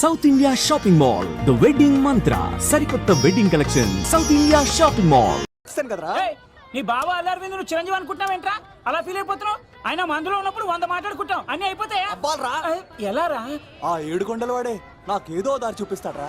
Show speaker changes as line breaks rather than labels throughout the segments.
South India shopping mall the wedding మంత్ర సరికొత్త wedding collection South India shopping mall
కదరా?
నీ బావ అల్లరి నువ్వు చిరంజీవి అనుకుంటున్నావేంట్రా అలా ఫీల్ అయిపోతున్నావు? ఆయన మందులో ఉన్నప్పుడు వంద మాట్లాడుకుంటాం అన్ని అయిపోతాయా?
అబ్బాల్రా.
ఏయ్, ఎలా రా?
ఆ ఏడు కొండల వాడే నాకేదో దారి చూపిస్తాడ్రా.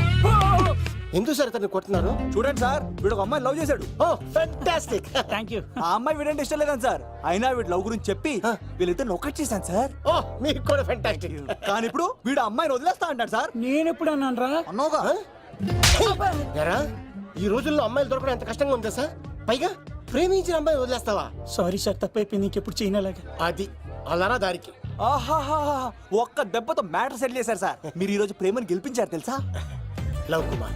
ఎందుకు సార్ అతన్ని కొట్టున్నారు
చూడండి సార్ వీడు ఒక అమ్మాయి లవ్ చేశాడు.
ఓ ఫెంటాస్టిక్
థ్యాంక్ యూ
ఆ అమ్మాయి వీడంటే ఇష్టం లేదని సార్. అయినా వీడు లవ్ గురించి చెప్పి. వీళ్ళిద్దరు ఒకటి చేశాను సార్.
ఓ మీకు కూడా ఫెంటాస్టిక్
కానీ ఇప్పుడు వీడు అమ్మాయిని వదిలేస్తా అంటాడు సార్.
నేను ఎప్పుడు అన్నాను రా
అన్నోగా
ఎరా ఈ రోజుల్లో అమ్మాయిలు దొరకడం ఎంత కష్టంగా ఉందా సార్ పైగా ప్రేమించిన అమ్మాయి వదిలేస్తావా?
సారీ సార్ తప్పైపోయింది. ఇంకెప్పుడు చేయనలాగా.
అది అలారా దారికి.
ఆహాహా ఒక్క దెబ్బతో మ్యాటర్ సెటిల్ చేశారు సార్. మీరు ఈ రోజు ప్రేమను గెలిపించారు తెలుసా?
లవ్ కుమార్.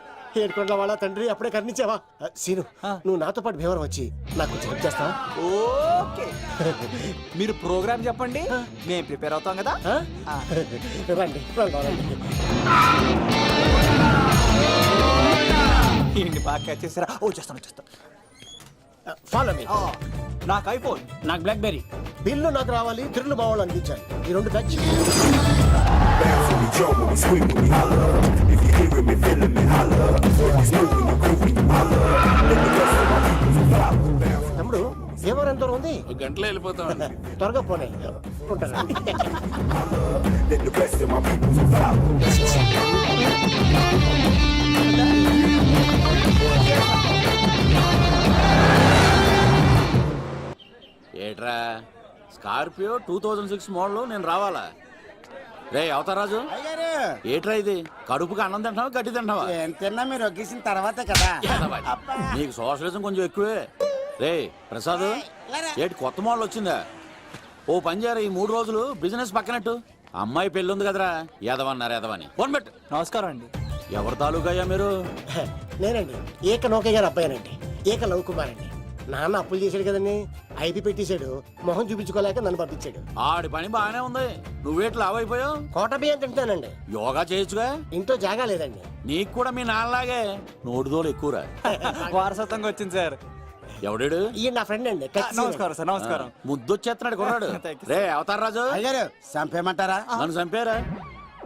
ఏడుకొండల వాళ్ళ తండ్రి అప్పుడే కర్ణించావా? సీను. నువ్వు నాతో పాటు భీవరం వచ్చి నాకు కొంచెం హెల్ప్ చేస్తావా?
ఓకే. మీరు ప్రోగ్రామ్ చెప్పండి. మేము ప్రిపేర్ అవుతాం కదా.
రండి
ఏంటి బాగా catch చేసారా ఓ చేస్తాను చేస్తాను.
ఫాలో మీ
నాకు ఐఫోన్.
నాకు బ్లాక్ బెర్రీ
బిల్లు నాకు రావాలి తిరులు మా వాళ్ళు అందించాలి. ఈ రెండు బ్యాచ్ తమ్ముడు భీమవరం ఎంత ఉంది?
గంటలో వెళ్ళిపోతాం
త్వరగా పోనీ. ఉంటాను.
ఏట్రా? Scorpio two thousand six model నేను రావాలా? రే అవతారాజు ఏట్రా ఇది? కడుపుకి అన్నం తింటావా గడ్డి తింటావా
ఏం తిన్నా మీరు ఒగ్గేసిన తర్వాతే కదా?
నీకు సోషలిజం కొంచెం ఎక్కువే. రే ప్రసాద్ ఏటి కొత్త మోడల్ వచ్చిందా? ఓ పని చేయరా ఈ మూడు రోజులు బిజినెస్ పక్కనట్టు. అమ్మాయి పెళ్ళి ఉంది కదరా ఎదవన్నారు ఎదవని. ఫోన్ పెట్టు.
నమస్కారం అండి.
ఎవరి తాలూకా అయ్యా మీరు
నేనండి. ఏక నౌకే గారు అబ్బాయినండి. ఏక లవ్ కుమార్ అండి నాన్న అప్పులు చేశాడు కదండి. ఐపీ పెట్టేశాడు. మొహం చూపించుకోలేక నన్ను పంపించాడు.
ఆడి పని బాగానే ఉంది. నువ్వేట్లు లావైపోయావు
కోట బియ్యం తింటానండి
యోగా చేయొచ్చుగా?
ఇంట్లో జాగా లేదండి.
నీకు కూడా మీ నాన్నలాగే? నోటిదోలు ఎక్కువరా?
వారసత్వంగా వచ్చింది సార్.
ఎవడాడు?
ఈయన నా ఫ్రెండ్ అండి
నమస్కారం సార్ నమస్కారం.
ముద్దొచ్చేస్తున్నాడు కొన్నాడు. రే అవతార్ రాజు.
అయ్యారు చంపేయమంటారా?
నన్ను చంపారా?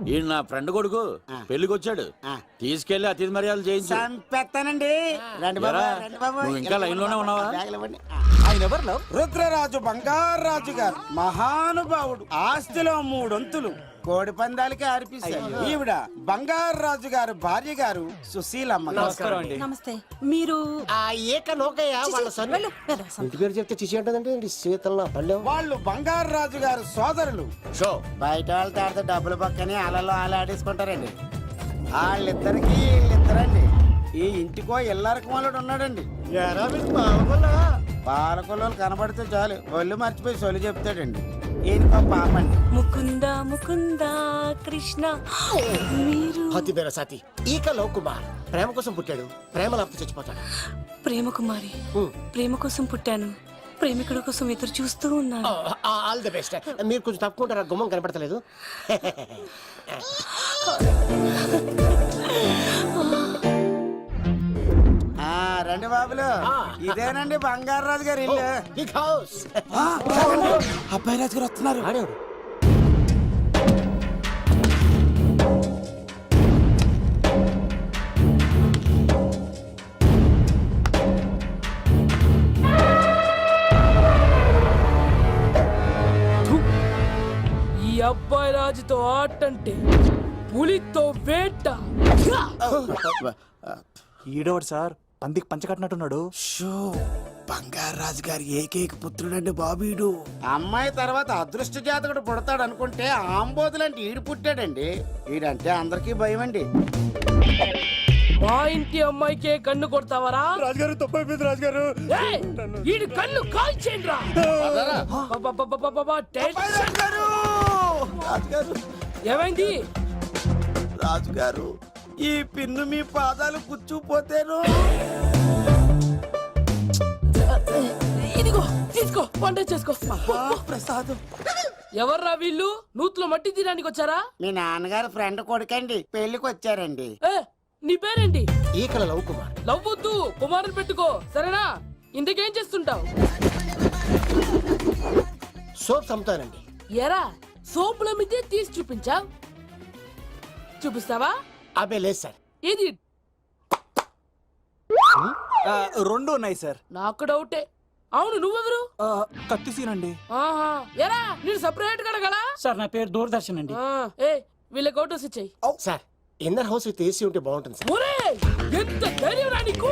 ఈయన నా ఫ్రెండ్ కొడుకు. పెళ్ళికి వచ్చాడు. తీసుకెళ్ళి అతిథి మర్యాదలు చేయించు.
చంపేస్తానండి. రండి బాబు
ఎరా,
రండి బాబు.
నువ్వు ఇంకా లైన్లోనే ఉన్నావా?
బ్యాగులు ఇవ్వండి.
ఆయన ఎవరు
రుద్రరాజు బంగారాజు గారు మహానుభావుడు ఆస్తిలో మూడొంతులు. కోడి పందాలకి అర్పిస్తారు ఈవిడ బంగారాజు గారు భార్య గారు సుశీలమ్మ గారు.
నమస్కారం అండి.
నమస్తే. మీరు
ఆ ఏక నౌకయ్య వాళ్ళ సొన్న
వెళ్ళు, వెళ్ళు, సొంత.
ఇంటి పేరు చెప్తే చిచి ఉంటుందంటే శీతల పళ్ళెం
వాళ్ళు బంగారాజు గారు సోదరులు.
షో
బయట వాళ్ళతో ఆడితే డబ్బులు పక్కనే అలలో అలా ఆడేసుకుంటారండి వాళ్ళిద్దరికి వీళ్ళిద్దరండి. ఈ ఇంటికో ఇల్లరకం వాళ్ళడు ఉన్నాడండి. పాలకొల్లు? కనబడితే చాలు. ఒళ్ళు మర్చిపోయి సొలి చెప్తాడండి. ఈయనకో పాపండి.
ముకుంద ముకుంద కృష్ణ. మీరు?
హతి బేర సాతి. ఈక లవ్ కుమార్. ప్రేమ కోసం పుట్టాడు. ప్రేమ లేకపోతే చచ్చిపోతాడు.
ప్రేమ కుమారి. ప్రేమ కోసం పుట్టాను. ప్రేమికుడు కోసం ఎదురు చూస్తూ ఉన్నాను.
All the best. మీరు కొంచెం తప్పుకుంటారా? గుమ్మం కనపడతలేదు.
రండి బాబులు. ఇదేనండి బంగారు రాజు గారి ఇల్లు. అబ్బాయి రాజు గారు వస్తున్నారు.
ఈ అబ్బాయి రాజుతో ఆటంటే పులితో వేట.
ఈడోడు సార్? పందికి పంచ కట్టినట్టున్నాడు.
షో బంగారు రాజు గారి ఏకైక పుత్రుడండి బాబీడు. అమ్మాయి తర్వాత అదృష్ట జాతకుడు పుడతాడు అనుకుంటే ఆంబోతులంటే ఈడు పుట్టాడండి. ఈడంటే అందరికీ భయం అండి
మా ఇంటి అమ్మాయికే కన్ను కొడతావరా?
రాజుగారు తప్పైపోయింది రాజుగారు.
ఈడి కన్ను కాల్చేయండి రా
రాజుగారు.
ఏమైంది?
రాజుగారు ఈ పిన్ను మీ పాదాలు కూర్చుపోతేను
ఇదిగో తీసుకో వంట చేసుకో.
ప్రసాదం
ఎవర్రా వీళ్ళు? నూతులో మట్టి తీయడానికి వచ్చారా?
మీ నాన్నగారు ఫ్రెండ్ కొడుకండి పెళ్ళికి వచ్చారండి.
ఏ నీ పేరేంటి?
ఈకల లవ్ కుమార్.
లవ్వొద్దు కుమారుని పెట్టుకో సరేనా? ఇంతకేం చేస్తుంటావు?
సోప్స్ అమ్ముతానండి
ఎరా సోపుల మీదే తీసి చూపించావు. చూపిస్తావా?
అబ్బే లేదు సార్.
ఇది
ఆ, రెండు ఉన్నాయి సార్.
నాకు డౌటే. అవును నువ్వెవరు?
ఆ, కత్తి సీనండి.
ఆహా. ఎరా నేను సపరేట్ కడగలా
సార్ నా పేరు దూరదర్శన్ అండి.
ఏ వీళ్ళ ఫోటోస్ ఇచ్చాయి.
Sir inner house with AC ఉంటే బాగుంటుంది సార్.
ఒరే ఎంత ధైర్యం రా నీకు!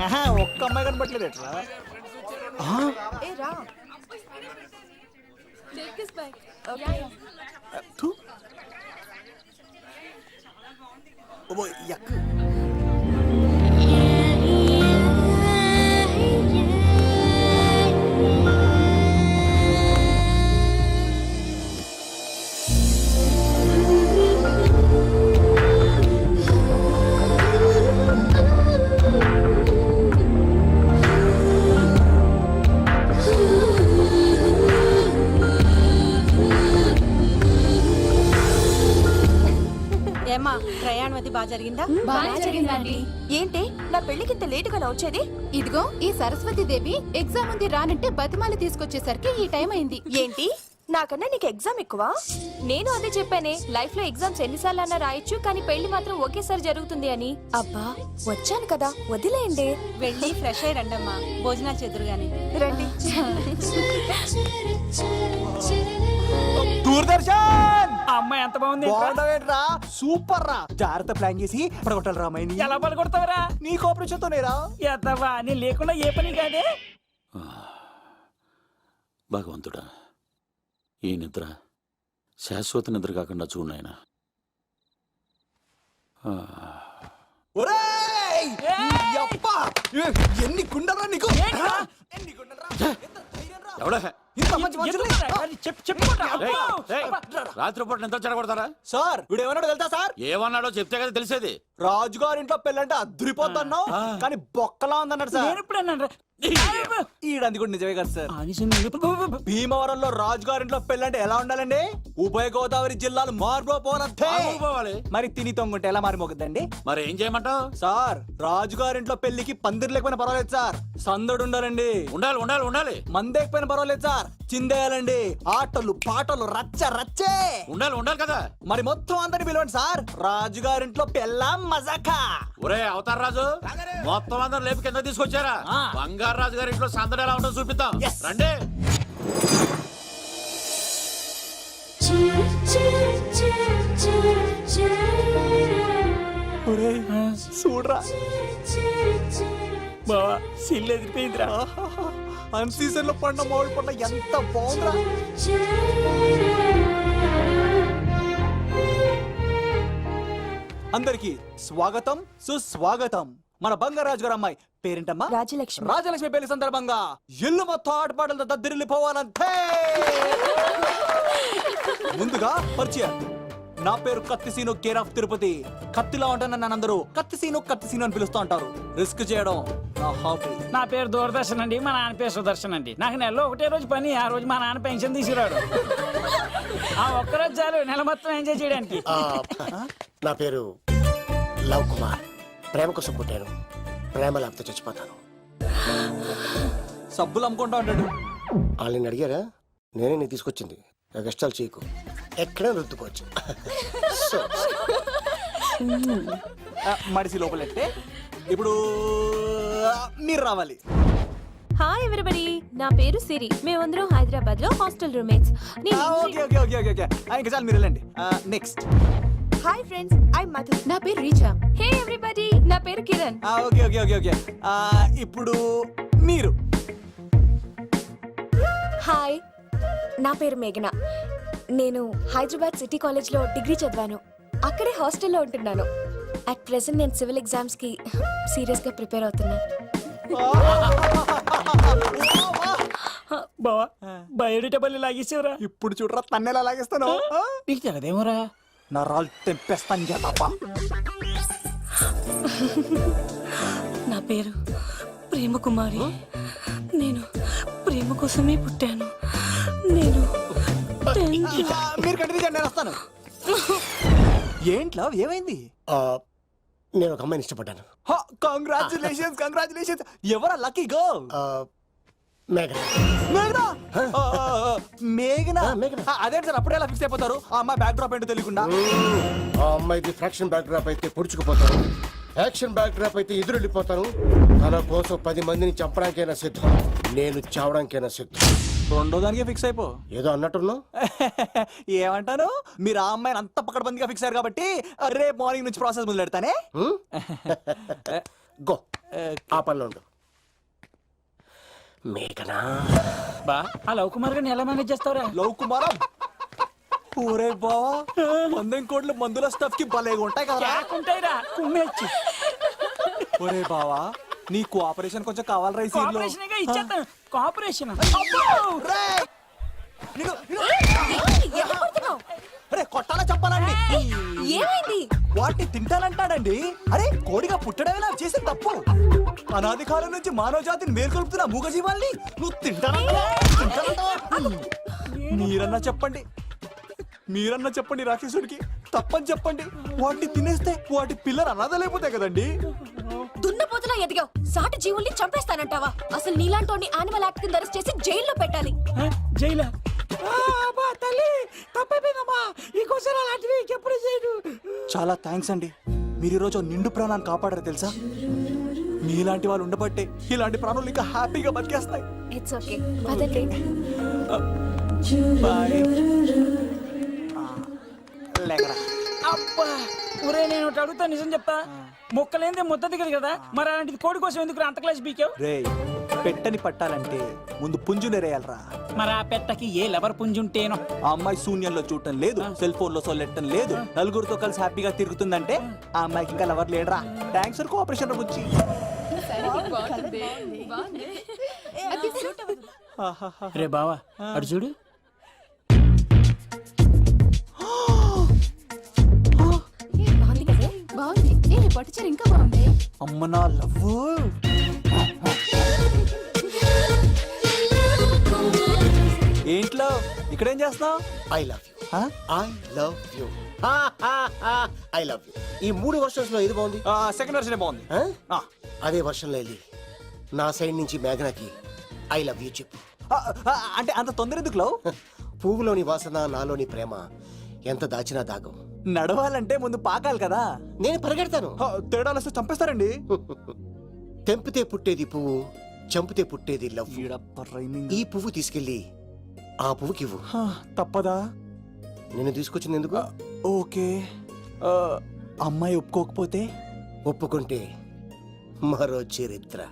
ఆహా, ఒక్క అమ్మాయి కనపట్లేదు ఎట్లా థు. ఓ, యక్.
జరిగిందా?
బాగా జరిగిందండి.
ఏంటి? నా పెళ్ళికి ఇంత లేటుగా వచ్చేది?
ఇదిగో ఈ సరస్వతి దేవి ఎగ్జామ్ ఉంది రానంటే బతిమాల తీసుకొచ్చేసరికి ఈ టైం అయింది.
ఏంటి? నాకన్నా నీకు ఎగ్జామ్ ఎక్కువ? నేను అదే చెప్పానే లైఫ్లో ఎగ్జామ్స్ ఎన్నిసార్లు అన్నా రాయొచ్చు కానీ పెళ్ళి మాత్రం ఒకేసారి జరుగుతుంది అని. అబ్బా! వచ్చాను కదా వదిలేయండి. వెళ్ళి ఫ్రెష్ అయ్యి రండమ్మా భోజనాలు చెదురు గాని. రండి.
దూరదర్శన్!
అమ్మాయి ఎంత బాగుంది?
బాగుండవేంట్రా సూపర్ రా జాగ్రత్త ప్లాన్ చేసి పడగొట్టాలి రామాయని
ఎలా పలుకొడతావరా
నీ కోఆపరేషన్ తోనేరా
ఎత్తవా నీ లేకుండా ఏ పని కాదే
భగవంతుడా ఈ నిద్ర శాశ్వత నిద్ర కాకుండా చూడు నాయనా ఆ.
ఒరేయ్! నీ అబ్బ! ఏ, ఎన్ని గుండెలరా నీకు? ఎన్ని గుండెలరా? ఎంత ధైర్యం రా?
ఎవడా
ఇంత మంచి మనుషుల్ని?
చెప్పు
రాత్రిపూట నిద్ర చెడగొడతారా?
సార్ వీడు ఏమన్నాడు తెలుసా సార్?
ఏమన్నాడో చెప్తే కదా తెలిసేది.
రాజుగారింట్లో పెళ్ళంటే అద్దరిపోద్దన్నావు కానీ బొక్కలా ఉందన్నాడు సార్.
నేను ఇప్పుడు అన్నాను రా.
ఈడంది కూడా నిజమే కదా సార్. భీమవరంలో రాజుగారింట్లో పెళ్ళంటే ఎలా ఉండాలండి? ఉభయ గోదావరి జిల్లాలు మార్పోపోనట్టే
పోవాలి.
మరి తిని తొంగుంటే ఎలా మారిమోగుద్దండి
మరి ఏం చేయమంటావు?
సార్ రాజుగారింట్లో పెళ్ళికి పందిరి లేకపోయినా పర్వాలేదు సార్. సందడు ఉండాలండి.
ఉండాలి ఉండాలి ఉండాలి.
మందేకపోయినా పర్వాలేదు సార్. చిందేయాలండి. ఆటలు పాటలు రచ్చ రచ్చే.
ఉండాలి ఉండాలి కదా.
మరి మొత్తం అందరిని పిలవండి సార్. రాజుగారింట్లో పెళ్ళాం మజాకా.
ఒరే అవతార్ రాజు మొత్తం అందరు లేపి కింద తీసుకొచ్చారా?
ఆ.
బంగారు రాజు గారి ఇంట్లో సందడి ఎలా ఉంటుందో చూపిద్దాం. రండి.
ఒరేయ్, చూడరా.
బావా సిల్లు ఎదిరిపోయిందిరా.
అన్ సీజన్లో పండ మామిడి పండ ఎంత బాగుందిరా. అందరికి స్వాగతం సుస్వాగతం. మన బంగారాజు గారు అమ్మాయి పేరేంటమ్మా?
రాజలక్ష్మి.
రాజలక్ష్మి పెళ్ళి సందర్భంగా ఇల్లు మొత్తం ఆటపాటలతో దద్దరిల్లిపోవాలంతే ముందుగా పరిచయం. నా పేరు కత్తిసీను కేర్ ఆఫ్ తిరుపతి. కత్తిలా ఉంటాను నన్ను అందరూ కత్తిసీను కత్తిసీను అని పిలుస్తూ ఉంటారు. రిస్క్ చేయడం నా హాబీ.
నా పేరు దూరదర్శన్ అండి మా నాన్న పేరు సుదర్శన్ అండి. నాకు నెలలో ఒకటే రోజు పని ఆ రోజు మా నాన్న పెన్షన్ తీసుకురాడు. ఆ ఒక్కరోజు చాలు నెల మొత్తం ఎంజాయ్ చేయడానికి.
ఆ, నా పేరు లవ్ కుమార్. ప్రేమ కోసం పుట్టాను. ప్రేమ లేకపోతే చచ్చిపోతాను.
సబ్బులు అమ్ముకుంటా ఉంటాడు.
వాళ్ళని అడిగారా? నేనే నీకు తీసుకొచ్చింది. నాకు ఇష్టాలు చేయకు. ఎక్కడ రుద్దుకోవచ్చు. సో,
మడిసి లోపలెట్టే. ఇప్పుడు మీరు రావాలి.
హాయ్ ఎవరిబడి నా పేరు సిరి. మేమందరం హైదరాబాద్లో hostel roommates
okay okay okay okay okay. ఇంకా చాలు మీరు వెళ్ళండి. Next
hi friends I Madhu
నా పేరు రీచా.
హే ఎవ్రీబడి నా పేరు Kiran.
Okay okay okay okay. ఆ, ఇప్పుడు మీరు.
హాయ్ నా పేరు మేఘన. నేను హైదరాబాద్ సిటీ కాలేజ్లో డిగ్రీ చదివాను. అక్కడే హాస్టల్లో ఉంటున్నాను. అట్ ప్రెసెంట్ నేను సివిల్ ఎగ్జామ్స్కి సీరియస్గా ప్రిపేర్ అవుతున్నాను
బావా బయోడేటబుల్ లాగేసేవరా?
ఇప్పుడు చూడరా తన్నెలా లాగేస్తాను?
నీకు తెగదేమోరా
నరాలు తెంపేస్తాను చేతప్ప
నా పేరు ప్రేమ కుమారి. నేను ప్రేమ కోసమే పుట్టాను. నేను
మీరు కంటిన్యూ చేయండి నేను వస్తాను. ఏంట్లో? ఏమైంది?
ఆ, నేను ఒక అమ్మాయిని ఇష్టపడ్డాను.
కంగ్రాచులేషన్స్ కంగ్రాచులేషన్స్ ఎవరా లక్కీ గర్ల్
ఆ, మేఘన.
మేఘనా? సార్ అప్పుడే ఎలా ఫిక్స్ అయిపోతారు. ఆ అమ్మాయి బ్యాక్ డ్రాప్ ఏంటో తెలియకుండా.
ఆ అమ్మాయిది ఫ్రాక్షన్ బ్యాక్ డ్రాప్ అయితే యాక్షన్ బ్యాక్ డ్రాప్ అయితే ఎదురెళ్ళిపోతాను తన కోసం పది మందిని చంపడానికైనా సిద్ధం. నేను చావడానికైనా సిద్ధం.
రెండో దానికి ఫిక్స్ అయిపో.
ఏదో అన్నట్టున్నావు?
ఏమంటాను? మీరు ఆ అమ్మాయిని అంత పక్కడబందిగా ఫిక్స్ అయ్యారు కాబట్టి రేపు మార్నింగ్ నుంచి ప్రాసెస్ మొదలు పెడతానే
గో. ఆ పనిలో ఉండు. మేఘనా
బా ఆ లవ్ కుమార్ గారిని ఎలా మేనేజ్ చేస్తావురా?
లవ్ కుమారం? ఊరే బావా మందెం కోట్లు మందుల స్టఫ్కి భలేగా ఉంటాయి కదా
కాకుంటాయిరా కుమ్మేచ్చి.
ఒరే బావా నీ కోఆపరేషన్ కొంచెం కావాలరా ఈ
సీన్లో కోఆపరేషన్గా ఇచ్చేస్తాను
అరే కొట్టాలా చెప్పాలండి
ఏమైంది?
వాటిని తింటానంటాడండి? అరే కోడిగా పుట్టడమే నాకు చేసిన తప్పు. అనాది కాలం నుంచి మానవ జాతిని మేల్కొల్పుతున్న మూగజీవాల్ని నువ్వు తింటానంటావా? తింటానంటావా? మీరన్నా చెప్పండి. మీరన్నా చెప్పండి రాక్షసుడికి తప్పని చెప్పండి. వాటిని తినేస్తే వాటి పిల్లలు అనాథలైపోతాయి కదండి.
దున్నపోతులా ఎదిగావు. సాటి జీవుల్ని చంపేస్తానంటావా? అసలు నీలాంటి యానిమల్ యాక్ట్ కింద అరెస్ట్ చేసి జైల్లో పెట్టాలి.
జైలా?
చాలా థ్యాంక్స్ అండి. మీరు ఈరోజు నిండు ప్రాణాన్ని కాపాడారు తెలుసా? మీలాంటి వాళ్ళు ఉండబట్టే ఇలాంటి ప్రాణులు ఇంకా హ్యాపీగా బతికేస్తాయి.
ఇట్స్ ఓకే పదండి
బాయ్ లేకరా.
అబ్బా! ఒరే నేను ఒకటి అడుగుతా నిజం చెప్తా? మొక్కలేందే ముద్ద దిగదు కదా? మరి అలాంటిది కోడి కోసం ఎందుకు అంత క్లాస్ బీకావు?
రే పెట్టని పట్టాలంటే ముందు పుంజు నెరేయాలరా.
మరి ఆ పెట్టకి ఏ లవర్ పుంజుంటేనో?
ఆ అమ్మాయి శూన్యంలో చూడటం లేదు సెల్ ఫోన్లో సొల్లెట్టం లేదు నలుగురితో కలిసి హ్యాపీగా తిరుగుతుందంటే ఆ. అమ్మాయికి ఇంకా లవర్ లేడరా. థ్యాంక్స్ ఫర్ కోఆపరేషన్ గురించి
రే బావా అడు చూడు.
బాగుంది కదా?
బాగుంది. ఏ పట్టుచీర ఇంకా బాగుంది.
అమ్మ నా లవ్ ఏంట్లో ఇక్కడేం చేస్తున్నావు?
I love you I love you I love you ఈ మూడు వర్షన్స్లో ఏది బాగుంది?
సెకండ్ వర్షన్ బాగుంది.
అదే వర్షంలో వెళ్ళి నా సైడ్ నుంచి మేఘనాకి ఐ లవ్ యూ చెప్పు.
అంటే అంత తొందర ఎందుకు లవ్?
పువ్వులోని వాసన నాలోని ప్రేమ ఎంత దాచినా దాగం.
నడవాలంటే ముందు పాకాలి కదా.
నేను పరిగెడతాను.
ఆ, తేడాలు వస్తే చంపేస్తారండి.
తెంపితే పుట్టేది పువ్వు చంపితే పుట్టేది లవ్. ఈ పువ్వు తీసుకెళ్ళి ఆ పువ్వుకి ఇవ్వు
తప్పదా?
నేను తీసుకొచ్చింది ఎందుకు?
ఓకే. ఆ, అమ్మాయి ఒప్పుకోకపోతే?
ఒప్పుకుంటే మరో చరిత్ర.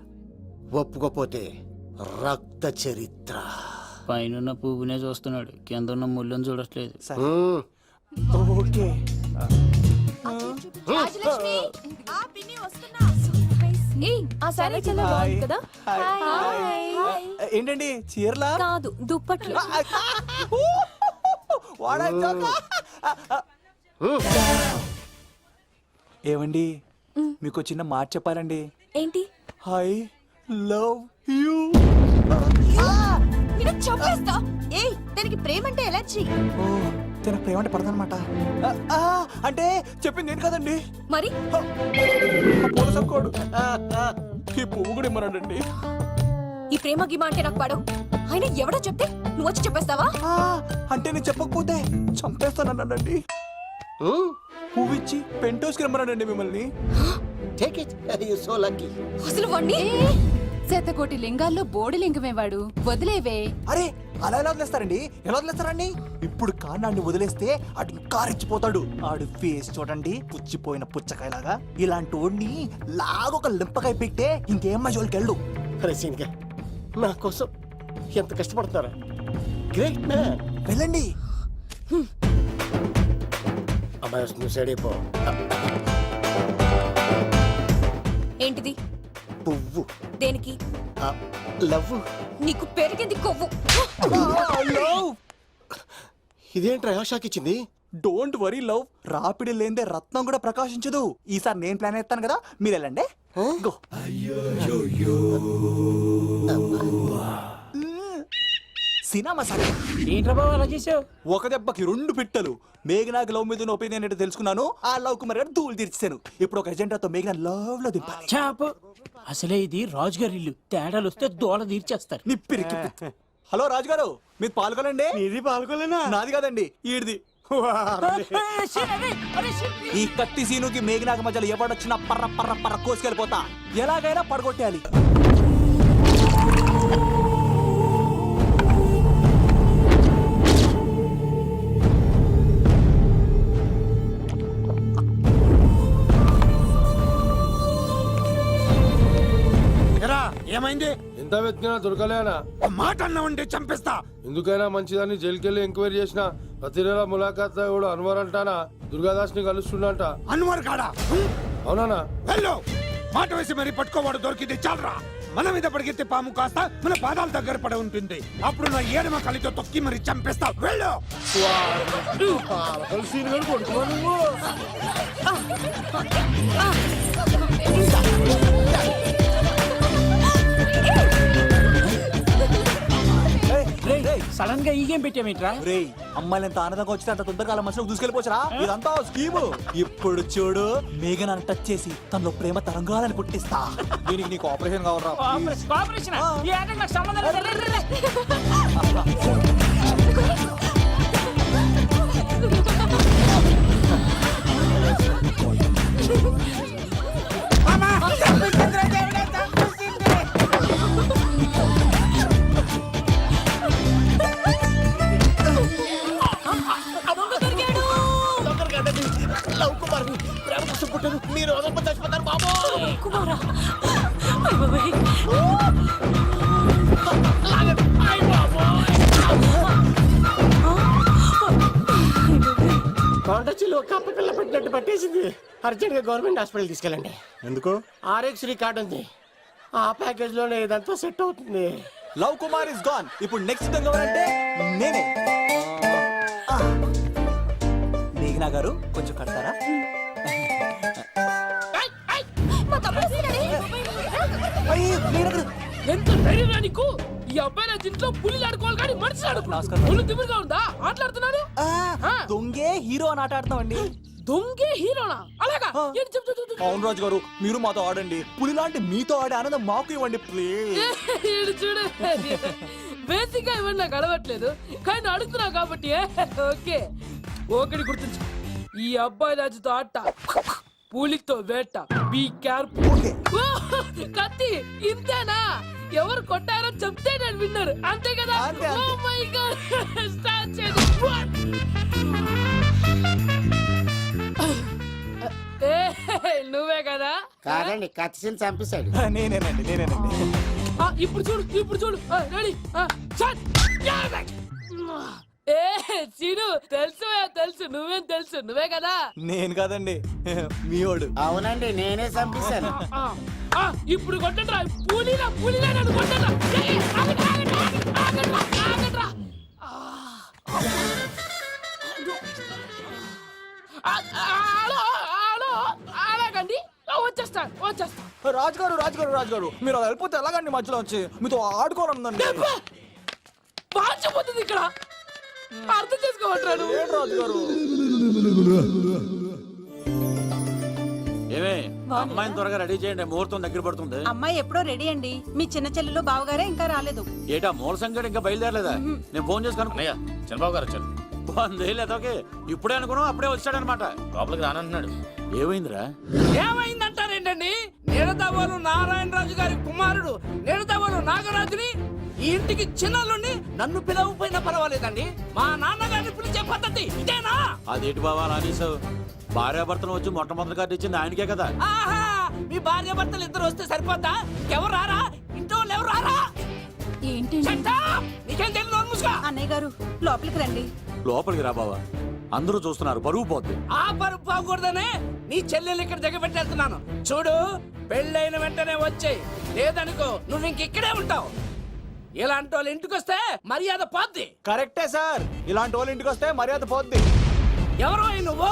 ఒప్పుకోపోతే రక్త చరిత్ర.
పైన పువ్వునే చూస్తున్నాడు. కింద ఉన్న ముళ్ళని చూడట్లేదు.
మ్మ్.
ఓకే.
ఆ. పిన్ని వస్తున్నా. ఏయ్ ఆ సారీ చాలా బాగుంది కదా?
హాయ్. ఏంటండి చీరలా?
కాదు దుప్పట్లు.
ఏమండి? మీకు చిన్న మాట చెప్పాలండి.
ఏంటి?
I love you.
నేను చంపేస్తా. ఏయ్ దానికి ప్రేమ అంటే ఎలర్జీ
ప్రేమ అంటే పడదనమాట అంటే చెప్పింది ఏంటి కదండి?
మరి?
ఈ పువ్వు కూడా
ఈ ప్రేమ గిమ అంటే నాకు పడవు. అయినా ఎవడో చెప్తే నువ్వు వచ్చి చెప్పేస్తావా?
ఆ, అంటే నేను చెప్పకపోతే చంపేస్తానన్నాడండి పువ్వు ఇచ్చి పెంటోస్కి రమ్మన్నాడండి మిమ్మల్ని.
Take it you so lucky
అసలు వాణ్ణి?
శతకోటి లింగాల్లో బోడి లింగమే వాడు వదిలేవే.
అరే అలా ఎలా వదిలేస్తారండి? ఎలా వదిలేస్తారండి? ఇప్పుడు కాన్నాడిని వదిలేస్తే ఆడు ఇంకా రెచ్చిపోతాడు ఆడు ఫేస్ చూడండి పుచ్చిపోయిన పుచ్చకాయలాగా. ఇలాంటి వాడిని లాగొక లింపకాయ పెట్టే ఇంకేం మజోలికి వెళ్ళు
అరే సీన్గా నా కోసం ఎంత కష్టపడతారా గ్రేట్ మ్యాన్
వెళ్ళండి.
అమ్మాయి వస్తుంది సైడ్ అయిపో.
ఏంటిది?
పువ్వు
దేనికి?
లవ్
నీకు పెరిగింది కొవ్వు.
ఇదేంట్రా షాక్ ఇచ్చింది?
డోంట్ వరీ లవ్ రాపిడి లేదే రత్నం కూడా ప్రకాశించదు. ఈసారి నేను ప్లాన్ ఎత్తాను కదా మీరు వెళ్ళండి. గో సినిమా సరే.
ఏంట్రా బాబు అలా చేసావు
ఒక దెబ్బకి రెండు పిట్టలు. మేఘనాకి లవ్ మీద ఒపీనియన్ ఏంటో తెలుసుకున్నాను. ఆ లవ్ కుమార్ గారు ధూళి తీర్చాను. ఇప్పుడు ఒక ఎజెండాతో మేఘన లవ్లో దింపాలి.
చాపు. అసలే ఇది రాజుగారి ఇల్లు. తేడాలు వస్తే దోళ తీర్చేస్తారు.
నిప్పిరికి హలో రాజు గారు మీరు పాల్గొనండి
ఇది పాల్గొలేనా
నాది కాదండి ఈడిది. ఈ కత్తి సీనుకి మేఘనాకి మధ్యలో ఎవడొచ్చినా పర్ర పర్ర పర్ర కోసుకెళ్ళిపోతా. ఎలాగైనా పడగొట్టాలి
ఏమైంది?
ఎంత వెతికినా దొరకలేనా?
మాట అన్నావంటే చంపేస్తా.
ఎందుకైనా మంచిదని జైలుకెళ్ళి ఎంక్వైరీ చేసిన ప్రతి నెల ములాఖాత్ కూడా అన్వర్ అంటానా? దుర్గాదాస్ని కలుస్తుండంట.
అన్వర్ కాడా?
అవునానా?
వెళ్ళు. మాట వేసి మరి పట్టుకోవాడు దొరికింది చాలరా. మన మీద పడిగితే పాము కాస్త మన పాదాల దగ్గర పడి ఉంటుంది. అప్పుడు నా ఏడమ కలితో తొక్కి మరి చంపేస్తా. వెళ్ళు.
సడన్గా ఈ గేమ్ పెట్టామేంట్రా
రేయ్ అమ్మాయిలు ఎంత ఆనందంగా వచ్చితే అంత తొందరగా అలా మనసులోకి దూసుకెళ్ళిపోవచ్చురా? ఇదంతా స్కీము. ఇప్పుడు చూడు మేఘనాన్ని టచ్ చేసి తనలో ప్రేమ తరంగాలని పుట్టిస్తా. దీనికి నీకు ఆపరేషన్ కావాలరా
ఈ ఆటకు నాకు సంబంధం లేదు.
కుమారా. కొండచిలో కప్ప పిల్ల పెట్టినట్టు పట్టేసింది. అర్జెంట్గా గవర్నమెంట్ హాస్పిటల్ తీసుకెళ్ళండి.
ఎందుకు?
ఆర్ఎక్స్ కార్డు ఉంది. ఆ ప్యాకేజ్లోనే ఇదంతా సెట్ అవుతుంది.
Love Kumar is gone. ఇప్పుడు నెక్స్ట్ దొంగ ఎవరంటే నేనే. మేఘనా గారు కొంచెం కడతారా?
ఎంత ధైర్యం నీకు? ఈ అబ్బాయి నా ఇంట్లో పులి ఆడుకోవాలి కానీ మనిషి
నమస్కారం.
ఆడుకో ఒళ్ళు తిమ్మిరిగా ఉందా? ఆటలాడుతున్నాడు
ఆ, దొంగే హీరో అని ఆట ఆడుతామండి.
దొంగే హీరోనా? అలాగా?
ఆ.
ఏంటి చెప్పు చెప్పు, చెప్పు.
అవును రాజు గారు మీరు మాతో ఆడండి. పులి లాంటి మీతో ఆడే ఆనందం మాకు ఇవ్వండి ప్లీజ్
చూడు. బేసిక్గా ఇవన్నీ నాకు అడవట్లేదు కానీ అడుగుతున్నావు కాబట్టి ఓకే. ఒకటి గుర్తుంచు. ఈ అబ్బాయి రాజుతో ఆట. పులితో వేట. Be careful
okay.
కత్తి ఇంతేనా? ఎవరు కొట్టారో చెప్తే నేను విన్నారు. అంతే కదా?
అంతే, అంతే.
ఓ మై గాడ్ స్టార్ట్ చేయండి. ఏ, నువ్వే కదా?
కాదండి కత్తిసిని చంపేశాడు.
నేనేనండి నేనేనండి.
ఆ, ఇప్పుడు చూడు ఇప్పుడు చూడు. రెడీ. ఏ సీను తెలుసు తెలుసు. నువ్వేం తెలుసు? నువ్వే కదా?
నేను కాదండి మీ వాడు.
అవునండి నేనే చంపేశాను.
ఆ, ఇప్పుడు కొట్టండిరా పూలీరా పూలీరా నన్ను కొట్టండిరా ఏయ్, ఆగండి, ఆగండి, ఆగండి, ఆగండిరా, ఆగండిరా. ఆ, ఆ, హలో, హలో, ఆగండి. ఆ, వచ్చేస్తా
రాజుగారు రాజుగారు రాజుగారు మీరు అలా వెళ్ళిపోతే ఎలాగండి మధ్యలో వచ్చి? మీతో ఆడుకోవాలందండి
మార్చిపోతుంది ఇక్కడ. అర్థం చేసుకోవట్రాడు
ఏంటి రాజుగారు?
ఏమే అమ్మాయిని త్వరగా రెడీ చేయండి ముహూర్తం దగ్గర పడుతుంది.
అమ్మాయి ఎప్పుడో రెడీ అండి. మీ చిన్న చెల్లెలు బావగారే ఇంకా రాలేదు.
ఏటా మూల సంఖ్య ఇంకా బయలుదేరలేదా? నేను ఫోన్ చేసి కనుక్కో
అన్నయ్య చంద్రబాబు గారు వచ్చారు.
వందేళ్ళు అదొకే ఇప్పుడే అనుకున్నాం అప్పుడే వచ్చాడనమాట.
లోపలికి రానంటున్నాడు.
ఏమైందిరా?
ఏమైందంటారేంటండి? నిడదవోలు నారాయణరాజు గారి కుమారుడు నిడదవోలు నాగరాజుని ఈ ఇంటికి చిన్నల్లుండి నన్ను పిలవకపోయినా పర్వాలేదండి. మా నాన్నగారిని పిలిచే పద్ధతి ఇదేనా?
అదేంటి బావా నానీసావు భార్యాభర్తలు వచ్చి మొట్టమొదటి కార్డు ఇచ్చింది ఆయనకే కదా?
ఆహా! మీ భార్య భర్తలు ఇద్దరు వస్తే సరిపోద్దా? ఎవరు రారా? ఇంట్లో ఎవరు రారా?
ఏంటండి?
Shut up! నీకేం తెలియదు నోరు మూసుకో.
అన్నయ్య గారు లోపలికి రండి.
లోపలికి రా బావా. అందరూ చూస్తున్నారు పరుగు పోద్ది.
ఆ పరుపు పోకూడదనే నీ చెల్లెలు ఇక్కడ దిగబెట్టేస్తున్నాను చూడు పెళ్ళైన వెంటనే వచ్చేయ్. లేదనుకో నువ్వు ఇంక ఇక్కడే ఉంటావు. ఇలాంటి వాళ్ళు ఇంటికి వస్తే మర్యాద పోద్ది.
కరెక్టే సార్. ఇలాంటి వాళ్ళ ఇంటికి వస్తే మర్యాద పోద్ది.
ఎవరో ఈ నువ్వు?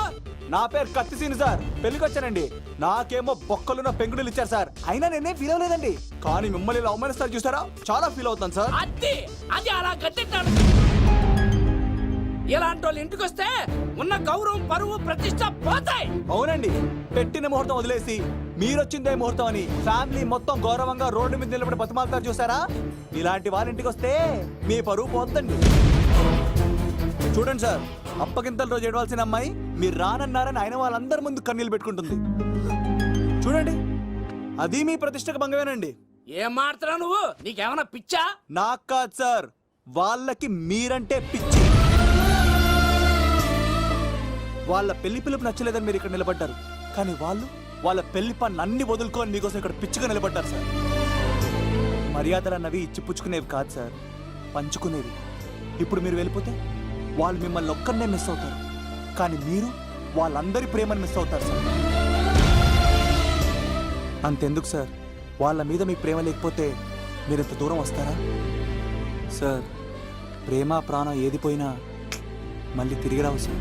నా పేరు కత్తిసీని సార్. పెళ్ళికి వచ్చానండి నాకేమో బొక్కలున్న పెంగుడులు ఇచ్చారు సార్. అయినా నేనే ఫీల్ అవ్వలేదండి. కానీ మిమ్మల్ని ఇలా అవమానిస్తారు చూసారా? చాలా ఫీల్ అవుతాను సార్.
అది అది అలా ఇలాంటి వాళ్ళు ఇంటికి వస్తే ఉన్న గౌరవం పరువు ప్రతిష్ట పోతాయి.
అవునండి. పెట్టిన ముహూర్తం వదిలేసి మీరొచ్చిందే ముహూర్తం అని ఫ్యామిలీ మొత్తం గౌరవంగా రోడ్డు మీద నిలబడి బతిమాలతారు చూసారా? ఇలాంటి వాళ్ళ ఇంటికి వస్తే మీ పరువు పోతండి చూడండి సార్ అప్పగింతల రోజు ఏడవలసిన అమ్మాయి మీరు రానన్నారని ఆయన వాళ్ళందరి ముందు కన్నీళ్ళు పెట్టుకుంటుంది. చూడండి అది మీ ప్రతిష్టకు భంగమేనండి.
ఏం మాడుతున్నావు నువ్వు? నీకేమైనా పిచ్చా?
నాకు కాదు సార్ వాళ్ళకి మీరంటే పిచ్చి. వాళ్ళ పెళ్ళి పిలుపు నచ్చలేదని మీరు ఇక్కడ నిలబడ్డారు. కానీ వాళ్ళు వాళ్ళ పెళ్ళి పని అన్ని వదులుకొని మీకోసం ఇక్కడ పిచ్చిగా నిలబడ్డారు సార్. మర్యాదలు అన్నవి ఇచ్చి పుచ్చుకునేవి కాదు సార్. పంచుకునేవి. ఇప్పుడు మీరు వెళ్ళిపోతే వాళ్ళు మిమ్మల్ని ఒక్కరినే మిస్ అవుతారు. కానీ మీరు వాళ్ళందరి ప్రేమను మిస్ అవుతారు సార్. అంతెందుకు సార్. వాళ్ళ మీద మీ ప్రేమ లేకపోతే మీరు ఇంత దూరం వస్తారా? సార్ ప్రేమ ప్రాణం ఏది పోయినా మళ్ళీ తిరిగి రావు సార్.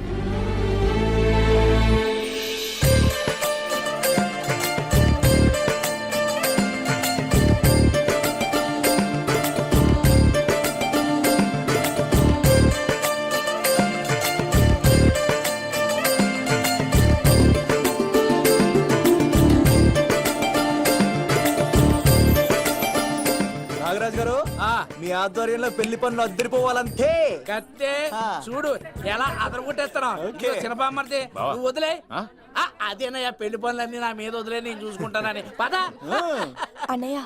ఆధ్వర్యంలో పెళ్ళి పనులు అద్దరిపోవాలంతే.
కత్తే. చూడు ఎలా అదరగొట్టేస్తున్నావు?
ఓకే.
చిన్నపామర్ది. నువ్వు వదిలే. అదేనయ్యా పెళ్ళి పనులన్నీ నా మీద వదిలే నేను చూసుకుంటానని. పద.
అన్నయ్య?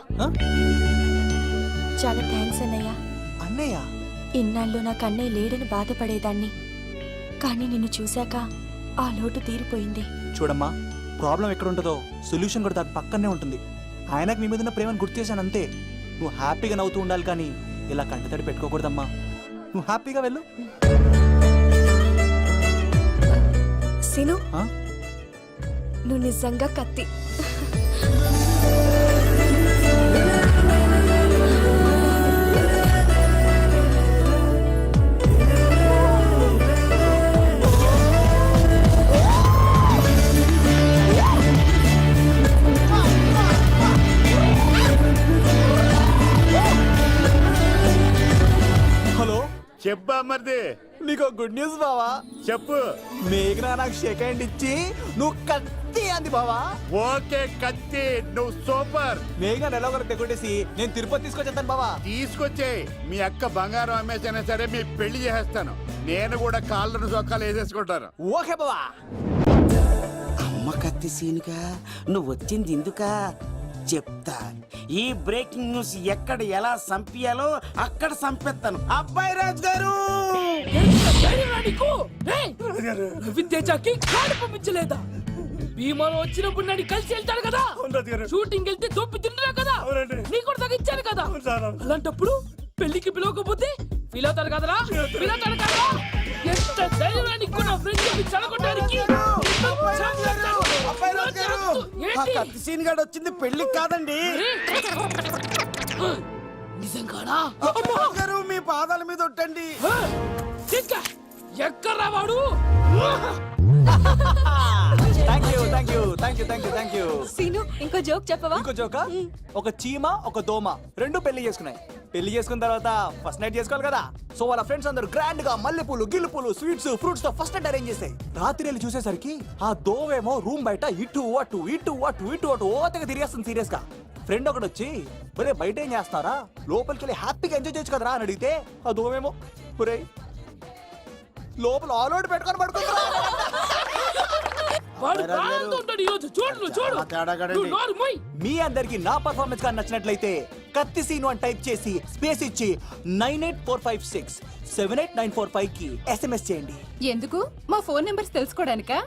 చాలా థ్యాంక్స్ అన్నయ్య.
అన్నయ్య?
ఇన్నాళ్ళు నాకు అన్నయ్య లేడని బాధపడేదాన్ని. కానీ నిన్ను చూశాక ఆ లోటు తీరిపోయింది.
చూడమ్మా ప్రాబ్లం ఎక్కడ ఉంటుందో సొల్యూషన్ కూడా దాని పక్కనే ఉంటుంది. ఆయనకు మీ మీద ఉన్న ప్రేమను గుర్తు చేశాను అంతే. నువ్వు హ్యాపీగా నవ్వుతూ ఉండాలి కానీ ఇలా కంటతడి పెట్టుకోకూడదమ్మా. నువ్వు హ్యాపీగా వెళ్ళు.
సిను? నువ్వు నిజంగా కత్తి.
చెప్పా మరిది
నీకు గుడ్ న్యూస్ బావా.
చెప్పు.
మేఘనా నాకు షేక్ హ్యాండ్ ఇచ్చి నువ్వు కత్తి అంది బావా.
ఓకే కత్తి. నువ్వు సూపర్.
మేఘన ఎలా ఒకరు తెగొట్టేసి నేను తిరుపతి తీసుకొచ్చేస్తాను బావా.
తీసుకొచ్చే మీ అక్క బంగారం అమ్మేసైనా సరే మీ పెళ్ళి చేసేస్తాను. నేను కూడా కాళ్ళను చొక్కాలు వేసేసుకుంటాను.
ఓకే బావా.
అమ్మ కత్తి సీనుగా నువ్వు వచ్చింది ఎందుకా చెప్తా ఈ బ్రేకింగ్ న్యూస్ ఎక్కడ ఎలా సంపియాలో అక్కడ సంపెత్తాను. అబ్బాయి రాజు గారు
తేజాకి కాడు పంపించలేదా? భీమాలో వచ్చినప్పుడు నన్ను కలిసి వెళ్తాడు కదా? షూటింగ్ వెళ్తే దొప్పి తింటున్నా కదా? నీ కూడా తగ్గించాను కదా? అలాంటప్పుడు పెళ్ళికి పిలవకపోతే ఫీల్ అవుతాడు కదరా? ఫీల్ అవుతాడు కదా ఎంత ధైర్యం నీకు నా ఫ్రెండ్ చెప్పి చెడగొట్టడానికి
సీన్ గడు వచ్చింది పెళ్ళి కాదండి.
నిజంగానా?
గారు మీ పాదాల మీద ఒట్టండి.
ఎక్కడ్రా వాడు?
Thank you thank you thank you thank you
Seenu ఇంకో జోక్ చెప్పవా?
ఇంకో జోక ఒక చీమ ఒక దోమ రెండు పెళ్ళి చేసుకున్నాయి. పెళ్ళి చేసుకున్న తర్వాత ఫస్ట్ నైట్ చేసుకోవాలి కదా. సో వాళ్ళ ఫ్రెండ్స్ అందరూ గ్రాండ్గా మల్లెపూలు గిల్లుపూలు స్వీట్స్ ఫ్రూట్స్తో ఫస్ట్ నైట్ అరేంజ్ చేసాయి రాత్రి వెళ్ళి చూసేసరికి ఆ దోవేమో రూమ్ బయట ఇటు అటు ఇటు అటు ఇటు అటు ఓతగా తిరిగేస్తుంది సీరియస్గా. ఫ్రెండ్ ఒకడు వచ్చి ఒరే బయట ఏం చేస్తున్నారా? లోపలికి వెళ్ళి హ్యాపీగా ఎంజాయ్ చేయొచ్చు కదరా? అని అడిగితే ఆ దోవేమో ఒరే లోపల ఆల్ అవుట్ పెట్టుకొని పడుకుంటారా
వాడు ప్రాణంతో ఉంటాడు ఈరోజు చూడు నువ్వు చూడు
చాలా తేడాగాడండి.
నువ్వు నోరు మూయ్.
మీ అందరికి నా పర్ఫార్మెన్స్గా నచ్చినట్లయితే కత్తి సీను అని టైప్ చేసి స్పేస్ ఇచ్చి nine eight four five six seven eight nine four ఫైవ్కి ఎస్ఎంఎస్ చేయండి.
ఎందుకు? మా ఫోన్ నెంబర్స్ తెలుసుకోవడానికా?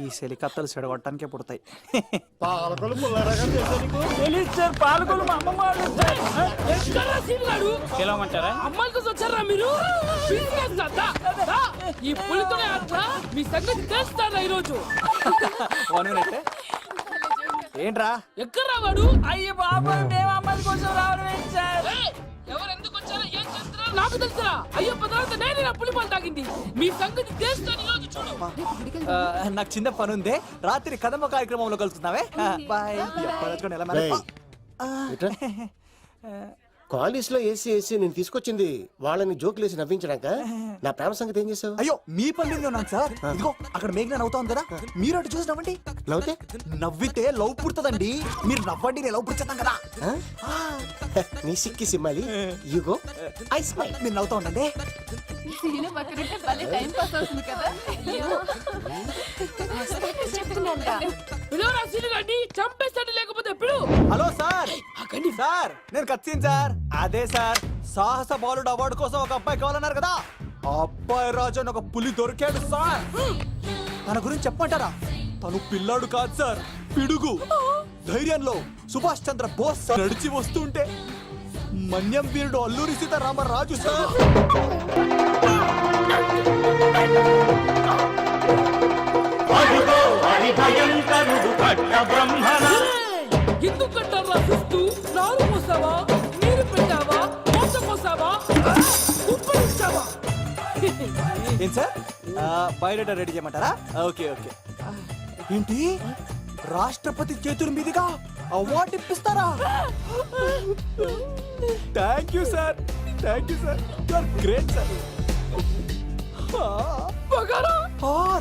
ఈ సెలికత్తలు చెడగొట్టడానికే పుడతాయి.
పాలకొలు పుల్లారాగా తెలుసా నీకు?
తెలియదు సార్ పాలకొలు మా అమ్మమ్మ పిలవమంటారా
వచ్చారా. మీరు. ఈ ఆడరా మీ సంగతి తెలుస్తారా ఈరోజు?
వన్ మినిట్ ఏంట్రా?
ఎక్కడ్రా వాడు?
అయ్యో మేము అమ్మాయి కోసం రావడం ఏంటి సార్?
ఎవరు ఎందుకు వచ్చారో? ఏం చేస్తున్నారో? నాకు తెలుసురా అయ్యో తర్వాత నేనే నా పులిపాలు తాగింది. మీ సంగతి తెలుస్తాను ఈరోజు చూడు.
ఆ, నాకు చిన్న పని ఉంది. రాత్రి కదమ్మ కార్యక్రమంలో కలుస్తున్నావే? బాయ్. ఎప్పుడు ఎలా మరి
రేయ్. ఇట్రా. కాలేజ్ లో ఏసీ ఏసీ నేను తీసుకొచ్చింది. వాళ్ళని జోకులు వేసి నవ్వించడాక నా ప్రేమ సంగతి ఏం చేసావు?
అయ్యో మీ పని ఉన్నాను సార్? ఇదిగో అక్కడ మేఘన నవ్వుతా ఉంది కదా మీరు అటు చూసి నవ్వండి.
నవ్వుతే?
నవ్వితే లవ్ పుడుతుందండి. మీరు నవ్వండి నేను లవ్ పుడిచేస్తాం కదా.
ఆ? నీ సిక్కి సిమ్మాలి. యుగో ఐ స్మైల్.
మీరు నవ్వుతా ఉండండి హలో సార్. సార్ నేను కత్తిన్ సార్. అదే సార్ సాహస బాలుడు అవార్డు కోసం ఒక అబ్బాయి కావాలన్నారు కదా. ఆ అబ్బాయి రాజు అని ఒక పులి దొరికాడు సార్. తన గురించి చెప్పమంటారా? తను పిల్లాడు కాదు సార్ పిడుగు. ధైర్యంలో సుభాష్ చంద్ర బోస్ నడిచి వస్తుంటే మన్యం వీరుడు అల్లూరి సీతారామరాజు సార్.
ఎందుకు కట్టారా సుస్తు నారు పోసావా? నీరు పెట్టావా? మోస పోసావా? ఉప్పు ఇచ్చావా
ఏం సార్? ఆ, బయోడేటా రెడీ చేయమంటారా? Okay okay. ఏంటి? రాష్ట్రపతి చేతుల మీదుగా award ఇప్పిస్తారా? Thank you sir. Thank you sir. You are great sir.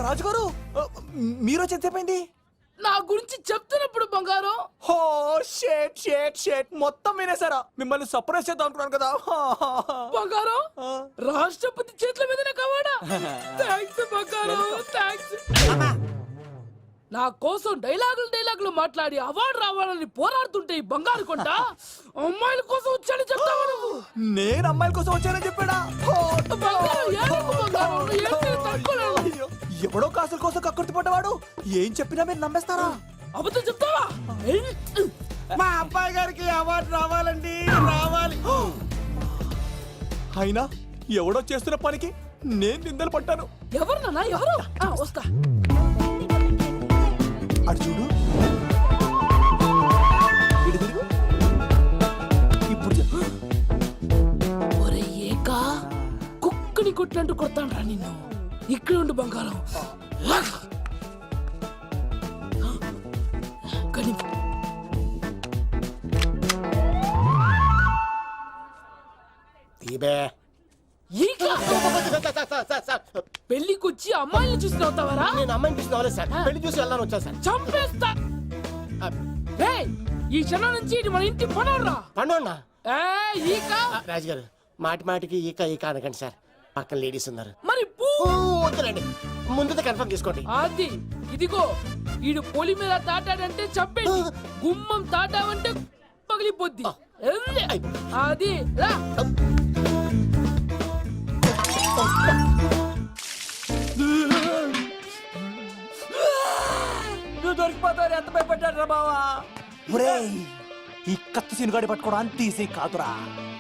రాజుగారు మీరు వచ్చి ఎంతసేపైంది
నా గురించి చెప్తున్నప్పుడు బంగారం.
హో షేట్ షేట్ షేట్. మొత్తం వినేసారా మిమ్మల్ని సర్ప్రైజ్ చేద్దాం అనుకున్నాను కదా.
బంగారం. రాష్ట్రపతి చేతుల మీదనే కావాడా? థ్యాంక్స్ బంగారం థ్యాంక్స్ నా కోసం డైలాగులు డైలాగులు మాట్లాడి అవార్డు రావాలని పోరాడుతుంటే ఈ బంగారు కొండ అమ్మాయిల కోసం వచ్చాడని చెప్తావా నువ్వు?
నేను అమ్మాయిల కోసం వచ్చానని చెప్పాడా?
బంగారం ఏడుపు బంగారం ఏం
అయ్యో, ఎవడో కాసుల కోసం కక్కుర్తి పడ్డవాడు? ఏం చెప్పినా మీరు నమ్మేస్తారా?
అబద్ధం చెప్తావా?
మా అబ్బాయి గారికి అవార్డు రావాలండి రావాలి.
అయినా ఎవడో చేస్తున్న పనికి నేను నిందలు పట్టాను
ఎవరు నాన్న? ఎవరు? ఆ, వస్తా.
అటు చూడు. ఇటు తిరుగు. ఇప్పుడు చెప్పు.
ఒరే ఏకా కుక్కని కొట్టినట్టు కొడతాను రా నిన్ను. ఇక్కడ ఉండు బంగారం. కానీ
తీబే.
ఈక పెళ్ళికొచ్చి అమ్మాయిని చూసి నవ్వుతావరా
నేను అమ్మాయిని చూసి నవ్వలేదు సార్. పెళ్ళి చూసి వెళ్ళాలని వచ్చా సార్.
చంపేస్తా. ఈ క్షణం నుంచి ఇది మన ఇంటి పనరా ఈక.
రాజుగారు మాటి మాటికి ఈక ఈక అనకండి సార్. పక్కన లేడీస్ ఉన్నారు.
మరి పూ!
ఓ, వద్దులేండి. ముందు కన్ఫర్మ్ చేసుకోండి.
అది ఇదిగో ఈడు పొలి మీద తాటాడంటే చంపేది గుమ్మం తాటావంటే పగిలిపోద్ది. ఎల్లే. అది రా.
నువ్వు దొరికిపోతావు ఎంత భయపడ్డాడు రా బావా?
ఒరేయ్ ఈ కత్తి సీనుగాడి పట్టుకోవడం అంత ఈజీ కాదురా.